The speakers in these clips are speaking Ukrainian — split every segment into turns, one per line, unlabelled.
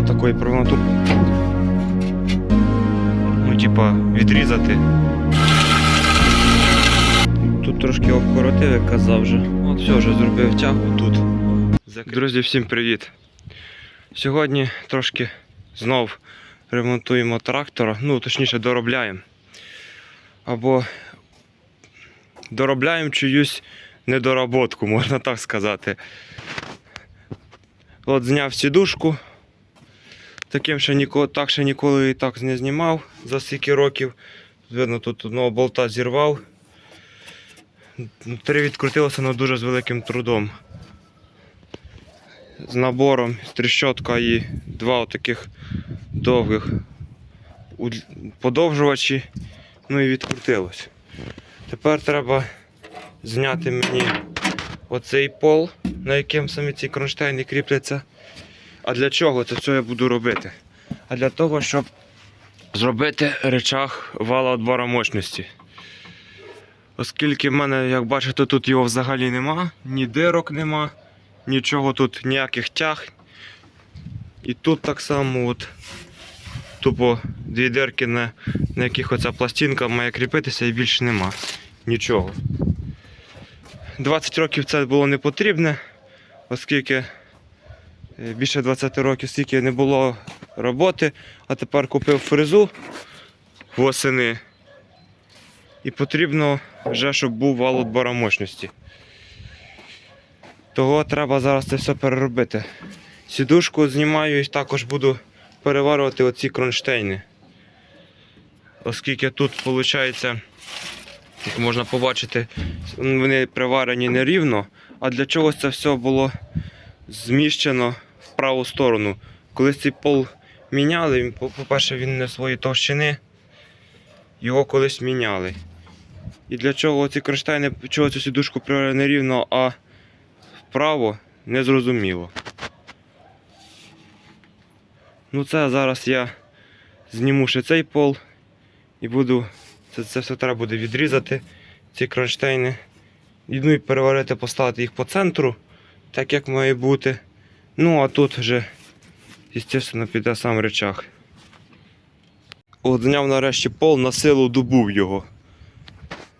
нема такої проблеми. Тут, ну, типа, відрізати. Тут трошки обкоротив, як казав вже. От все, вже зробив тягу тут. Друзі, всім привіт! Сьогодні трошки знов ремонтуємо трактора, ну точніше доробляємо. Або доробляємо чиюсь недоработку, можна так сказати. От зняв сідушку. Таким ще ніколи, так ще ніколи і так не знімав за стільки років. Видно, тут одного болта зірвав. Три відкрутилося але дуже з великим трудом. З набором, тріщотка і два таких довгих подовжувачі. Ну і відкрутилось. Тепер треба зняти мені оцей пол, на яким самі ці кронштейни кріпляться. А для чого це все я буду робити? А для того, щоб зробити речах вала відбора мощності. Оскільки в мене, як бачите, тут його взагалі нема, ні дирок нема, нічого тут, ніяких тяг. І тут так само от, тупо дві дирки, на, на яких оця пластинка має кріпитися і більше нема. Нічого. 20 років це було не потрібне, оскільки більше 20 років стільки не було роботи, а тепер купив фрезу восени. І потрібно вже, щоб був вал відбора мощності. Того треба зараз це все переробити. Сідушку знімаю і також буду переварювати оці кронштейни. Оскільки тут виходить, як можна побачити, вони приварені нерівно, а для чогось це все було зміщено праву сторону. Коли цей пол міняли, по-перше, він не своєї товщини, його колись міняли. І для чого ці кронштейни, чого цю сідушку приварили нерівно, а вправо, не зрозуміло. Ну це зараз я зніму ще цей пол і буду. Це, це все треба буде відрізати, ці кронштейни. Ну і переварити, поставити їх по центру, так як має бути. Ну а тут вже, звісно, піде сам речах. От зняв нарешті пол, на силу добув його.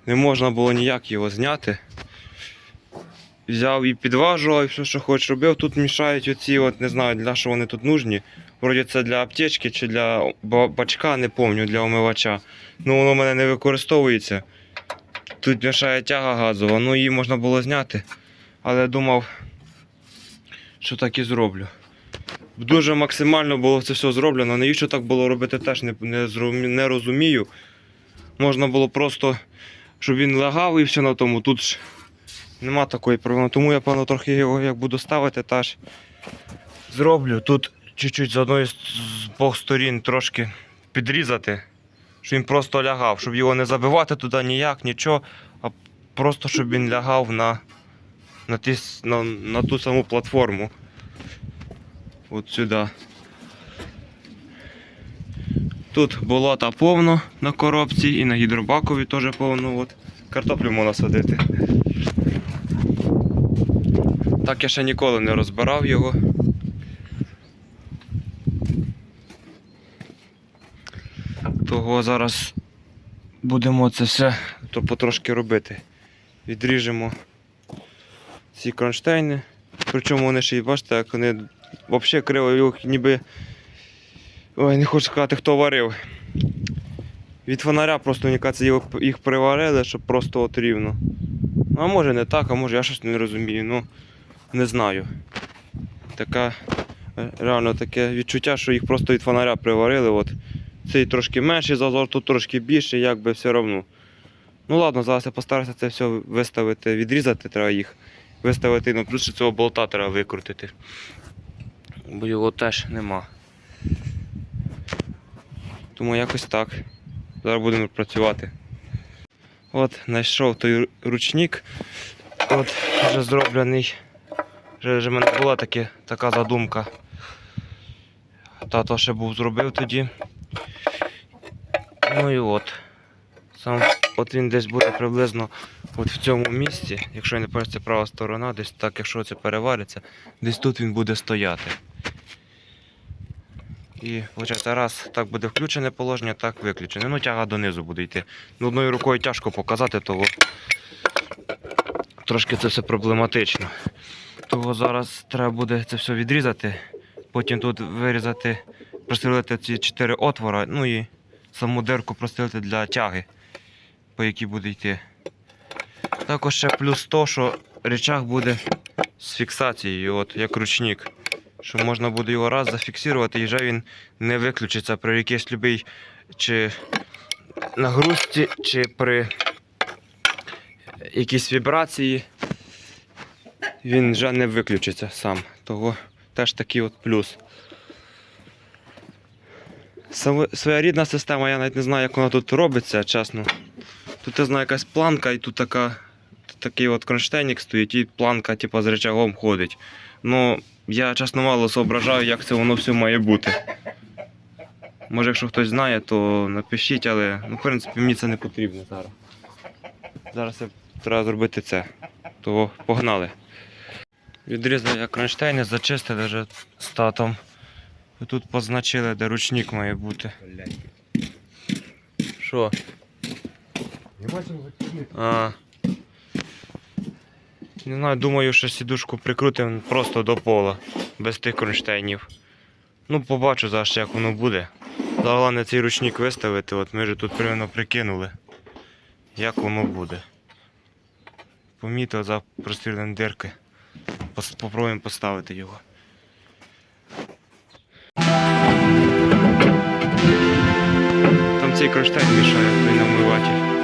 Не можна було ніяк його зняти. Взяв і підважував, і все, що хоч робив. Тут мішають оці, от не знаю, для що вони тут нужні. Вроді це для аптечки чи для бачка, не пам'ятаю, для омивача. Ну воно в мене не використовується. Тут мішає тяга газова, ну її можна було зняти. Але думав, що так і зроблю. Дуже максимально було це все зроблено. Навіщо так було робити, теж не, не, не розумію. Можна було просто, щоб він лягав і все на тому. Тут ж нема такої проблеми. Тому я, певно, трохи його як буду ставити, теж зроблю. Тут чуть-чуть з одної з двох сторін трошки підрізати, щоб він просто лягав, щоб його не забивати туди ніяк, нічого, а просто щоб він лягав на, на, ті, на, на ту саму платформу. От сюди. Тут болота повно на коробці і на гідробакові теж повно. От. Картоплю можна садити. Так я ще ніколи не розбирав його. Того зараз будемо це все то потрошки робити. Відріжемо ці кронштейни. Причому вони ще й бачите, як вони взагалі криво, їх ніби. Ой, не хочу сказати, хто варив. Від фонаря просто кажеться, їх- приварили, щоб просто от рівно. Ну, а може не так, а може я щось не розумію. Ну, не знаю. Така, е, реально таке відчуття, що їх просто від фонаря приварили. От. Цей трошки менший зазор, тут трошки більший, як би все одно. Ну ладно, зараз я постараюся це все виставити, відрізати треба їх. Виставити, ну плюс цього болта треба викрутити. Бо його теж нема. Тому якось так. Зараз будемо працювати. От, знайшов той ручник. От, вже зроблений. Вже, вже в мене була таке, така задумка. Тато ще був зробив тоді. Ну і от. Сам, от він десь буде приблизно от в цьому місці, якщо я не пам'ятаю, права сторона, десь так, якщо це перевариться, десь тут він буде стояти. І виходить, раз так буде включене положення, так виключене. Ну, тяга донизу буде йти. Ну, одною рукою тяжко показати, того трошки це все проблематично. Того зараз треба буде це все відрізати, потім тут вирізати, прострілити ці чотири отвора, ну і саму дирку прострілити для тяги, по якій буде йти. Також ще плюс то, що речах буде з фіксацією, от як ручник. Що можна буде його раз зафіксувати і вже він не виключиться при якійсь любій чи нагрузці, чи при якійсь вібрації. Він вже не виключиться сам. Того теж такий от плюс. Саме- Своєрідна система, я навіть не знаю, як вона тут робиться, чесно. Тут я знаю якась планка і тут така, такий от кронштейник стоїть, і планка типу, з рычагом ходить. Ну, я чесно мало соображаю, як це воно все має бути. Може, якщо хтось знає, то напишіть, але ну, в принципі мені це не потрібно зараз. Зараз я треба зробити це. Того погнали. Відрізали я кронштейни, зачистили вже з татом. І тут позначили, де ручник має бути. Що?
Не бачимо закидник.
А. Не знаю, думаю, що сідушку прикрутимо просто до пола, без тих кронштейнів. Ну, побачу зараз, як воно буде. Головне цей ручник виставити, от ми ж тут примерно прикинули, як воно буде. Помітив за прострілені дирки. Попробуємо поставити його. Там цей кронштейн мішає, той намиватель.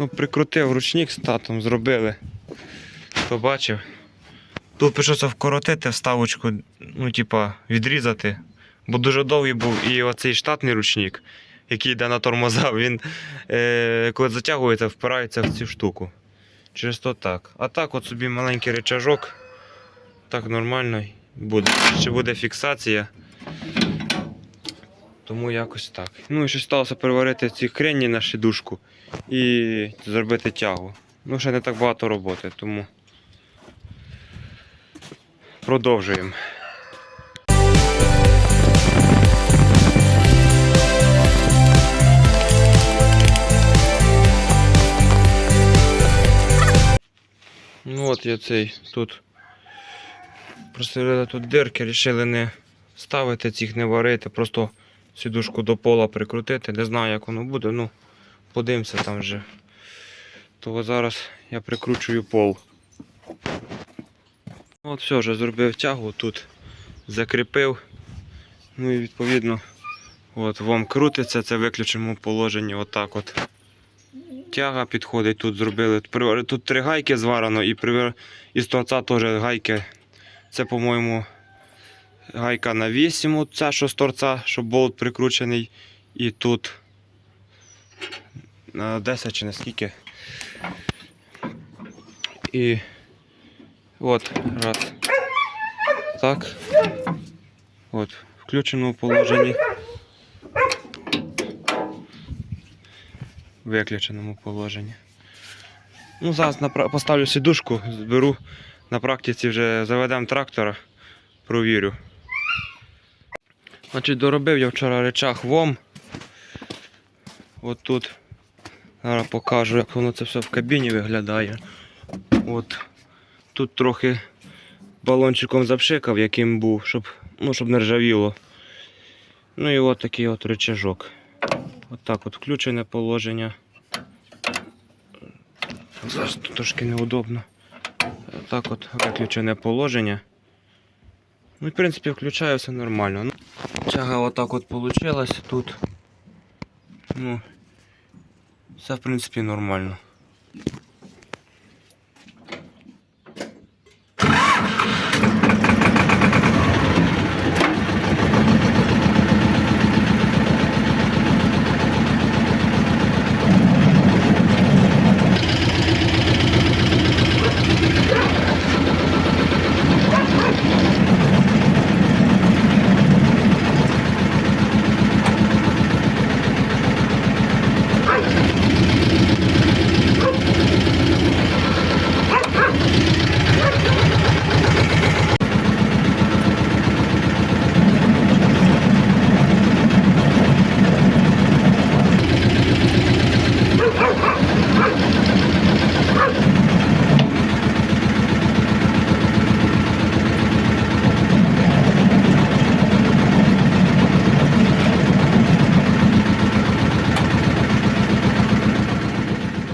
Ну, прикрутив ручник з татом, зробили. Хто бачив. Тут прийшлося вкоротити вставочку, ну, типа, відрізати. Бо дуже довгий був і оцей штатний ручник, який йде на тормоза, він е, коли затягується, впирається в цю штуку. Через то так. А так, от собі маленький рычажок. Так нормально буде. Ще буде фіксація. Тому якось так. Ну і ще сталося переварити ці хрені на шидушку і зробити тягу. Ну, ще не так багато роботи, тому продовжуємо. Ну от я цей тут просили тут дирки, рішили не ставити цих, не варити, просто сідушку до пола прикрутити. Не знаю, як воно буде, ну подивимося там вже. То зараз я прикручую пол. От все, вже зробив тягу, тут закріпив. Ну і відповідно от вам крутиться, це виключимо положення отак от. Тяга підходить, тут зробили. Тут три гайки зварено і із торця теж гайки. Це, по-моєму, гайка на 8, ця що з торця, щоб болт прикручений. І тут на 10 чи наскільки. І от раз. Так. От, в включеному положенні. Виключеному положенні. Ну, зараз поставлю сідушку, зберу. На практиці вже заведемо трактора, провірю. Значить, доробив я вчора речах ВОМ. От. Зараз покажу, як воно це все в кабіні виглядає. От. Тут трохи балончиком запшикав, яким був, щоб, ну, щоб не ржавіло. Ну і от такий от рычажок. От так от включене положення. Зараз тут трошки неудобно. Так от виключене положення. Ну, в принципі, включаю все нормально. Тяга отак от получилась тут. Ну, все, в принципі, нормально.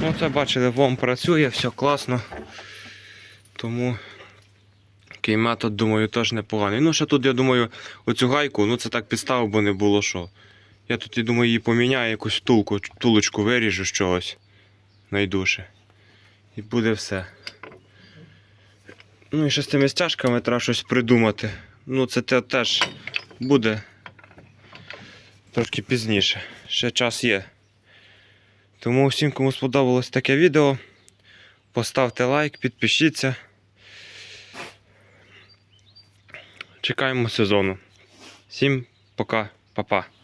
Ну, це бачили, ВОМ працює, все класно. Тому такий думаю, теж непоганий. Ну, ще тут, я думаю, оцю гайку, ну це так підставив, бо не було що. Я тут, я думаю, її поміняю, якусь втулку, втулочку виріжу з чогось. Найдуше. І буде все. Ну і ще з цими стяжками треба щось придумати. Ну, це те теж буде трошки пізніше. Ще час є. Тому всім, кому сподобалось таке відео, поставте лайк, підпишіться. Чекаємо сезону. Всім пока, па-па.